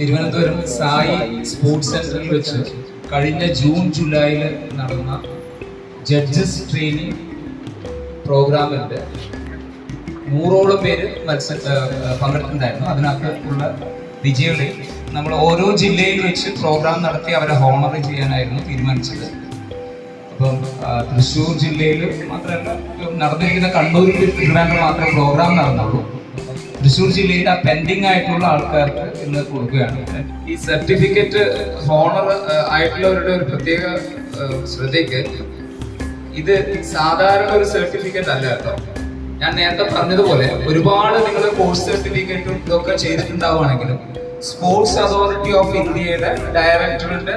Thiruvananthapuram Sai sports സെന്ററിൽ വെച്ച് കഴിഞ്ഞ ജൂൺ ജൂലൈയിൽ നടന്ന ജഡ്ജസ് ട്രെയിനിങ് പ്രോഗ്രാമിന്റെ നൂറോളം പേര് മത്സര പങ്കെടുത്തിട്ടുണ്ടായിരുന്നു. അതിനകത്ത് ഉള്ള വിജയികളെ നമ്മൾ ഓരോ ജില്ലയിൽ വെച്ച് പ്രോഗ്രാം നടത്തി അവരെ ഹോണർ ചെയ്യാനായിരുന്നു തീരുമാനിച്ചത്. അപ്പം തൃശ്ശൂർ ജില്ലയിൽ മാത്രമല്ല നടന്നിരിക്കുന്ന കണ്ണൂരിൽ തിരുവനന്തപുരം മാത്രമേ പ്രോഗ്രാം നടന്നുള്ളൂ. തൃശ്ശൂർ ജില്ലയിലെ പെൻഡിങ് ആയിട്ടുള്ള ആൾക്കാർക്ക് ഇന്ന് കൊടുക്കുകയാണ്. ഈ സർട്ടിഫിക്കറ്റ് ഹോണർ ആയിട്ടുള്ളവരുടെ ഒരു പ്രത്യേക ശ്രദ്ധയ്ക്ക് ഇത് സാധാരണ ഒരു സർട്ടിഫിക്കറ്റ് അല്ല കേട്ടോ. ഞാൻ നേരത്തെ പറഞ്ഞതുപോലെ ഒരുപാട് നിങ്ങൾ കോഴ്സ് സർട്ടിഫിക്കറ്റും ഇതൊക്കെ ചെയ്തിട്ടുണ്ടാവുകയാണെങ്കിലും സ്പോർട്സ് അതോറിറ്റി ഓഫ് ഇന്ത്യയുടെ ഡയറക്ടറുടെ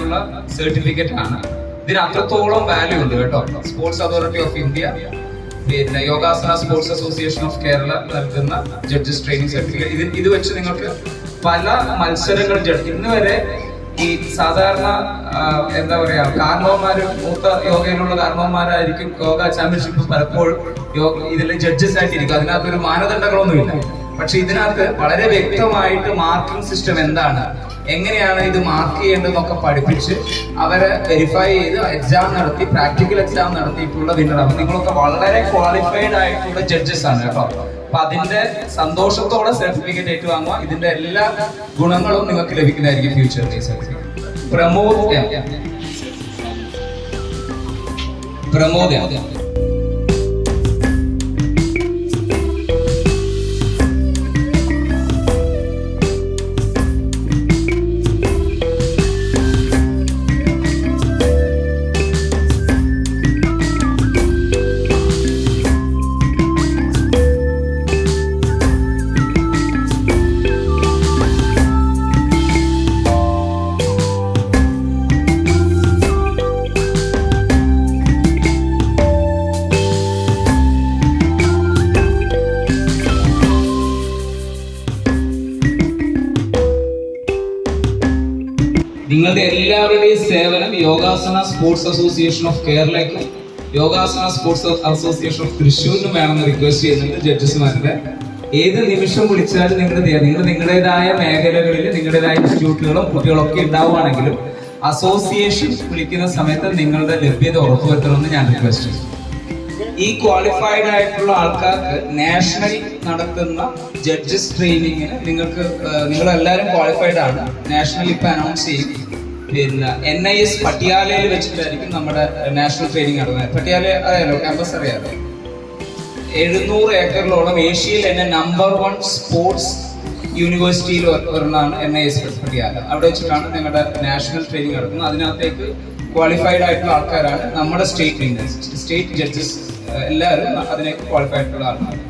ഉള്ള സർട്ടിഫിക്കറ്റ് ആണ്. ഇതിന് അത്രത്തോളം വാല്യൂ ഉണ്ട് കേട്ടോ. സ്പോർട്സ് അതോറിറ്റി ഓഫ് ഇന്ത്യ പിന്നെ Yogasana sports association of Kerala നൽകുന്ന ജഡ്ജസ് ട്രെയിനിങ് സർട്ടിഫിക്കറ്റ് ഇത് ഇത് വെച്ച് നിങ്ങൾക്ക് പല മത്സരങ്ങൾ ജഡ്ജ് ഇന്ന് വരെ ഈ സാധാരണ എന്താ പറയാ കാരണവന്മാര് മൂത്ത യോഗയിലുള്ള കാരണവന്മാരായിരിക്കും യോഗ ചാമ്പ്യൻഷിപ്പ് പലപ്പോഴും യോഗ ഇതിലെ ജഡ്ജസ് ആയിട്ടിരിക്കും. അതിനകത്തൊരു മാനദണ്ഡങ്ങളൊന്നുമില്ല. പക്ഷെ ഇതിനകത്ത് വളരെ വ്യക്തമായിട്ട് മാർക്കിംഗ് സിസ്റ്റം എന്താണ്? എങ്ങനെയാണ് ഇത് മാർക്ക് ചെയ്യേണ്ടതെന്നൊക്കെ പഠിപ്പിച്ച് അവരെ വെരിഫൈ ചെയ്ത് എക്സാം നടത്തി പ്രാക്ടിക്കൽ എക്സാം നടത്തിയിട്ടുള്ള വിന്നർ അപ്പൊ നിങ്ങളൊക്കെ വളരെ ക്വാളിഫൈഡ് ആയിട്ടുള്ള ജഡ്ജസ് ആണ് കേട്ടോ. അപ്പൊ അതിന്റെ സന്തോഷത്തോടെ സർട്ടിഫിക്കറ്റ് ഏറ്റുവാങ്ങുക. ഇതിന്റെ എല്ലാ ഗുണങ്ങളും നിങ്ങൾക്ക് ലഭിക്കുന്നതായിരിക്കും ഫ്യൂച്ചർ സർട്ടിഫിക്കറ്റ് പ്രമോദ്. പ്രമോദ് നിങ്ങളുടെ എല്ലാവരുടെയും സേവനം യോഗാസന സ്പോർട്സ് അസോസിയേഷൻ ഓഫ് കേരളയ്ക്കും യോഗാസന സ്പോർട്സ് അസോസിയേഷൻ ഓഫ് തൃശ്ശൂരിനും വേണമെന്ന് റിക്വസ്റ്റ് ചെയ്യുന്നുണ്ട് ജഡ്ജസ്മാരുടെ. ഏത് നിമിഷം വിളിച്ചാലും നിങ്ങൾ നിങ്ങൾ നിങ്ങളുടേതായ മേഖലകളിൽ നിങ്ങളുടേതായ ഇൻസ്റ്റിറ്റ്യൂട്ടുകളും കുട്ടികളൊക്കെ ഉണ്ടാവുകയാണെങ്കിലും അസോസിയേഷൻ വിളിക്കുന്ന സമയത്ത് നിങ്ങളുടെ ലഭ്യത ഉറപ്പുവരുത്തണമെന്ന് ഞാൻ റിക്വസ്റ്റ് ചെയ്യുന്നു. ഈ ക്വാളിഫൈഡ് ആയിട്ടുള്ള ആൾക്കാർക്ക് നാഷണൽ നടത്തുന്ന ജഡ്ജസ് ട്രെയിനിങ്ങിന് നിങ്ങൾക്ക് നിങ്ങൾ എല്ലാവരും ക്വാളിഫൈഡ് ആണ്. നാഷണൽ ഇപ്പം അനൗൺസ് ചെയ്യും. പിന്നെ എൻ ഐ എസ് പട്ടിയാലയിൽ വെച്ചിട്ടായിരിക്കും നമ്മുടെ നാഷണൽ ട്രെയിനിങ് നടന്നത്. പട്ടിയാല അറിയാലോ? ക്യാമ്പസ് അറിയാലോ? എഴുന്നൂറ് ഏക്കറിലോളം ഏഷ്യയിൽ തന്നെ നമ്പർ വൺ സ്പോർട്സ് യൂണിവേഴ്സിറ്റിയിൽ ഒരെണ്ണമാണ് എൻ ഐ എസ് പട്ടിയാല അവിടെ വെച്ചിട്ടാണ് നിങ്ങളുടെ നാഷണൽ ട്രെയിനിങ് നടക്കുന്നത്. അതിനകത്തേക്ക് ക്വാളിഫൈഡ് ആയിട്ടുള്ള ആൾക്കാരാണ് നമ്മുടെ സ്റ്റേറ്റ് സ്റ്റേറ്റ് ജഡ്ജസ് എല്ലാവരും അതിനെ ക്വാളിഫൈഡ് ആയിട്ടുള്ള ആൾക്കാർ